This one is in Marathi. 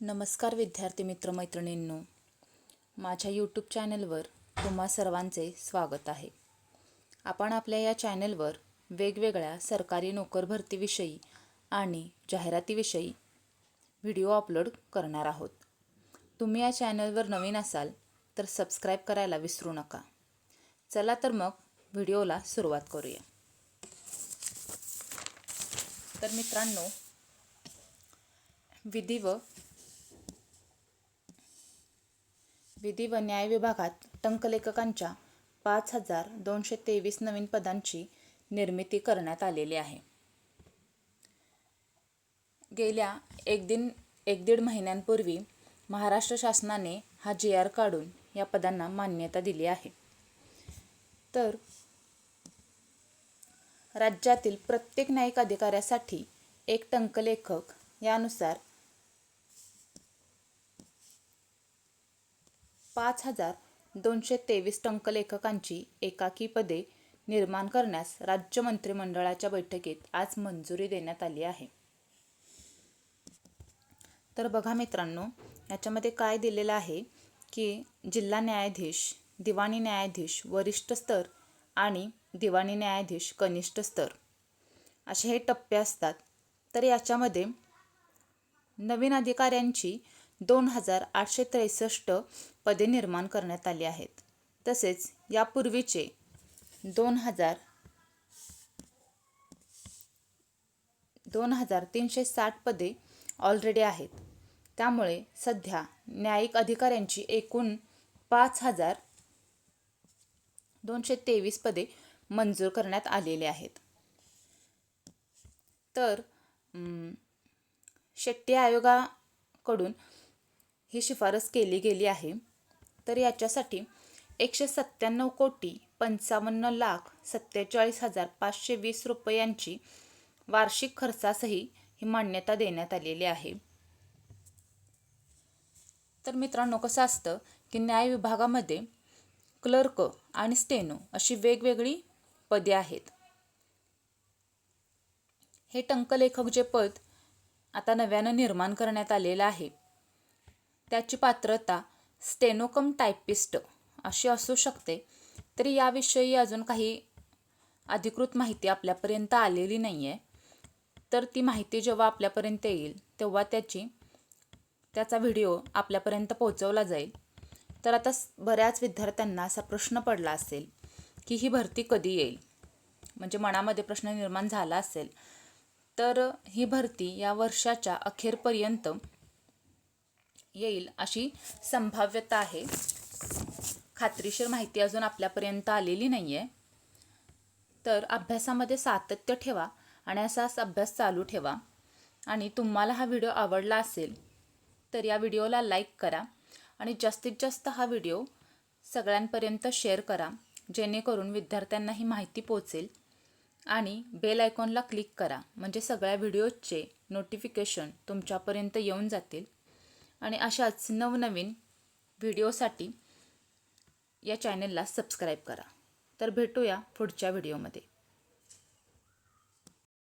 नमस्कार विद्यार्थी मित्र मैत्रिणींनो. माझ्या यूट्यूब चॅनलवर तुम्हा सर्वांचे स्वागत आहे. आपण आपल्या या चॅनलवर वेगवेगळ्या सरकारी नोकर भरतीविषयी आणि जाहिरातीविषयी व्हिडिओ अपलोड करणार आहोत. तुम्ही या चॅनलवर नवीन असाल तर सबस्क्राईब करायला विसरू नका. चला तर मग व्हिडिओला सुरुवात करूया. तर मित्रांनो विधी व विधी व न्याय विभागात टंकलेखकांच्या पाच हजार दोनशे तेवीस नवीन पदांची निर्मिती करण्यात आलेली आहे. गेल्या एक दिन एक दीड महिन्यांपूर्वी महाराष्ट्र शासनाने हा जी आर काढून या पदांना मान्यता दिली आहे. तर राज्यातील प्रत्येक न्यायिक अधिकाऱ्यासाठी एक टंकलेखक यानुसार पाच हजार दोनशे तेवीस टंकलेखकांची एकाकी पदे निर्माण करण्यास राज्य मंत्रिमंडळाच्या बैठकीत आज मंजुरी देण्यात आली आहे. तर बघा मित्रांनो याच्यामध्ये काय दिलेलं आहे की जिल्हा न्यायाधीश दिवाणी न्यायाधीश वरिष्ठ स्तर आणि दिवाणी न्यायाधीश कनिष्ठ स्तर असे हे टप्पे असतात. तर याच्यामध्ये नवीन अधिकाऱ्यांची दोन हजार आठशे त्रेसष्ट पदे निर्माण करण्यात आली आहेत. तसेच यापूर्वीचे दोन हजार दोन हजार तीनशे साठ पदे ऑलरेडी आहेत. त्यामुळे सध्या न्यायिक अधिकाऱ्यांची एकूण पाच हजार दोनशे तेवीस पदे मंजूर करण्यात आलेले आहेत. तर शेट्टी आयोगाकडून ही शिफारस केली गेली आहे. तर याच्यासाठी एकशे सत्त्याण्णव कोटी पंचावन्न लाख सत्तेचाळीस हजार पाचशे वीस रुपयांची वार्षिक खर्चासही ही मान्यता देण्यात आलेली आहे. तर मित्रांनो कसं असतं की न्याय विभागामध्ये क्लर्क आणि स्टेनो अशी वेगवेगळी पदे आहेत. हे टंकलेखक जे पद आता नव्यानं निर्माण करण्यात आलेलं आहे त्याची पात्रता स्टेनोकम टायपिस्ट अशी असू शकते. तरी याविषयी अजून काही अधिकृत माहिती आपल्यापर्यंत आलेली नाही आहे तर ती माहिती जेव्हा आपल्यापर्यंत येईल तेव्हा त्याची त्याचा व्हिडिओ आपल्यापर्यंत पोहोचवला जाईल. तर आता बऱ्याच विद्यार्थ्यांना असा प्रश्न पडला असेल की ही भरती कधी येईल? म्हणजे मनामध्ये प्रश्न निर्माण झाला असेल. तर ही भरती या वर्षाच्या अखेरपर्यंत येईल अशी संभाव्यता आहे. खात्रीशीर माहिती अजून आपल्यापर्यंत आलेली नाही आहे तर अभ्यासामध्ये सातत्य ठेवा आणि असाच अभ्यास चालू ठेवा. आणि तुम्हाला हा व्हिडिओ आवडला असेल तर या व्हिडिओला लाईक करा आणि जास्तीत जास्त हा व्हिडिओ सगळ्यांपर्यंत शेअर करा जेणेकरून विद्यार्थ्यांना ही माहिती पोचेल. आणि बेल आयकॉनला क्लिक करा म्हणजे सगळ्या व्हिडिओजचे नोटिफिकेशन तुमच्यापर्यंत येऊन जातील. आणि अशाच नवनवीन व्हिडिओसाठी या चॅनलला सबस्क्राईब करा. तर भेटूया पुढच्या व्हिडिओमध्ये.